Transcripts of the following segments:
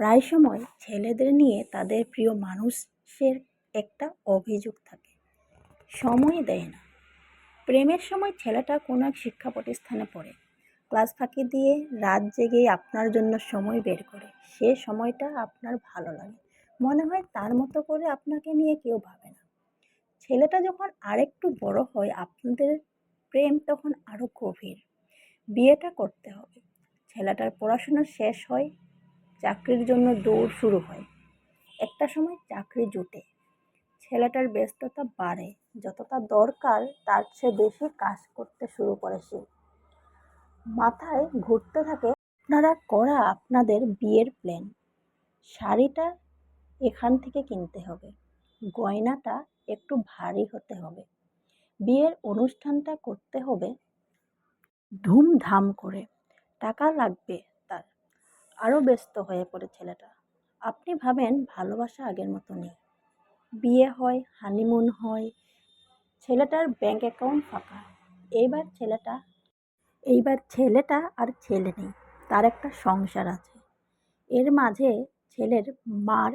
প্রায় সময় ছেলেদের নিয়ে তাদের প্রিয় মানুষের একটা অভিযোগ থাকে। সময় দেয় না। প্রেমের সময় ছেলেটা কোনো এক শিক্ষা প্রতিষ্ঠানে পড়ে। ক্লাস ফাঁকি দিয়ে রাত জেগে আপনার জন্য সময় বের করে। সে সময়টা আপনার ভালো লাগে। মনে হয় তার মতো করে আপনাকে নিয়ে কেউ ভাবে না। ছেলেটা যখন আরেকটু বড় হয়, আপনাদের প্রেম তখন আরও গভীর। বিয়েটা করতে হবে। ছেলেটার পড়াশোনা শেষ হয় চাকরির জন্য দৌড় শুরু হয়। একটা সময় চাকরি জুটে। ছেলেটার ব্যস্ততা বাড়ে, যতটা দরকার তার চেয়ে বেশি কাজ করতে শুরু করে সে। মাথায় ঘুরতে থাকে, আপনারা করা আপনাদের বিয়ের প্ল্যান শাড়িটা এখান থেকে কিনতে হবে। গয়নাটা একটু ভারী হতে হবে। বিয়ের অনুষ্ঠানটা করতে হবে ধুমধাম করে। টাকা লাগবে আরও ব্যস্ত হয়ে পড়ে ছেলেটা। আপনি ভাবেন ভালোবাসা আগের মতো নেই। বিয়ে হয় হানিমুন হয়, ছেলেটার ব্যাংক অ্যাকাউন্ট ফাঁকা। এইবার ছেলেটা এইবার ছেলেটা আর ছেলে নেই, তার একটা সংসার আছে। এর মাঝে ছেলের মার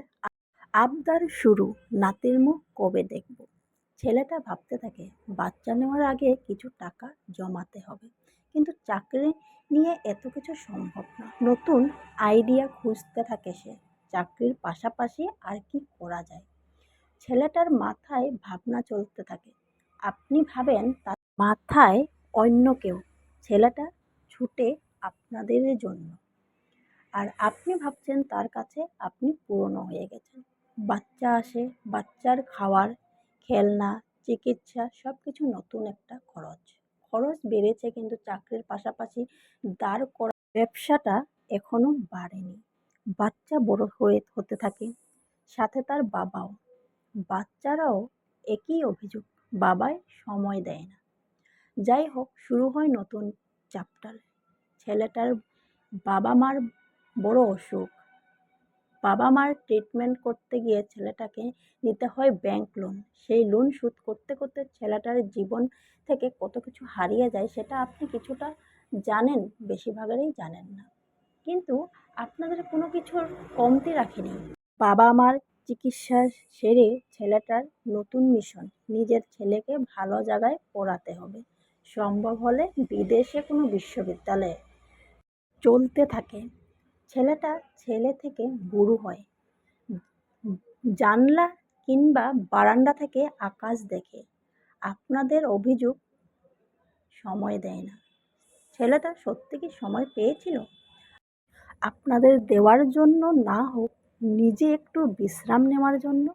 আবদার শুরু, নাতির মুখ কবে দেখব? ছেলেটা ভাবতে থাকে, বাচ্চা নেওয়ার আগে কিছু টাকা জমাতে হবে। কিন্তু চাকরি নিয়ে এত কিছু সম্ভব না। নতুন আইডিয়া খুঁজতে থাকে সে, চাকরির পাশাপাশি আর কি করা যায়। ছেলেটার মাথায় ভাবনা চলতে থাকে। আপনি ভাবেন তার মাথায় অন্য কেউ, ছেলেটা ছুটে আপনাদের জন্য। আর আপনি ভাবছেন তার কাছে আপনি পুরনো হয়ে গেছেন। বাচ্চা আসে, বাচ্চার খাওয়ার, খেলনা, চিকিৎসা সব কিছু নতুন একটা খরচ। খরচ বেড়েছে কিন্তু চাকরির পাশাপাশি দাঁড় করা ব্যবসাটা এখনও বাড়েনি। বাচ্চা বড় হয়ে, হতে থাকে। সাথে তার বাবাও। বাচ্চারাও একই অভিযোগ বাবায় সময় দেয় না। যাই হোক, শুরু হয় নতুন চ্যাপ্টার ছেলেটার বাবা মার বড় অসুখ। বাবা মার ট্রিটমেন্ট করতে গিয়ে ছেলেটাকে নিতে হয় ব্যাংক লোন সেই লোন শোধ করতে করতে ছেলেটার জীবন থেকে কত কিছু হারিয়ে যায় সেটা আপনি কিছুটা জানেন, বেশিরভাগেরই জানেন না। কিন্তু আপনাদের কোনো কিছুর কমতি রাখেনি। বাবা মার চিকিৎসা সেরে ছেলেটার নতুন মিশন নিজের ছেলেকে ভালো জায়গায় পড়াতে হবে। সম্ভব হলে বিদেশে কোনো বিশ্ববিদ্যালয়ে চলতে থাকে। ছেলেটা ছেলে থেকে বুড়ো হয়। জানলা কিংবা বারান্দা থেকে আকাশ দেখে। আপনাদের অভিযোগ সময় দেয় না। ছেলেটা সত্যি কি সময় পেয়েছিল? আপনাদের দেওয়ার জন্য না হোক, নিজে একটু বিশ্রাম নেওয়ার জন্য?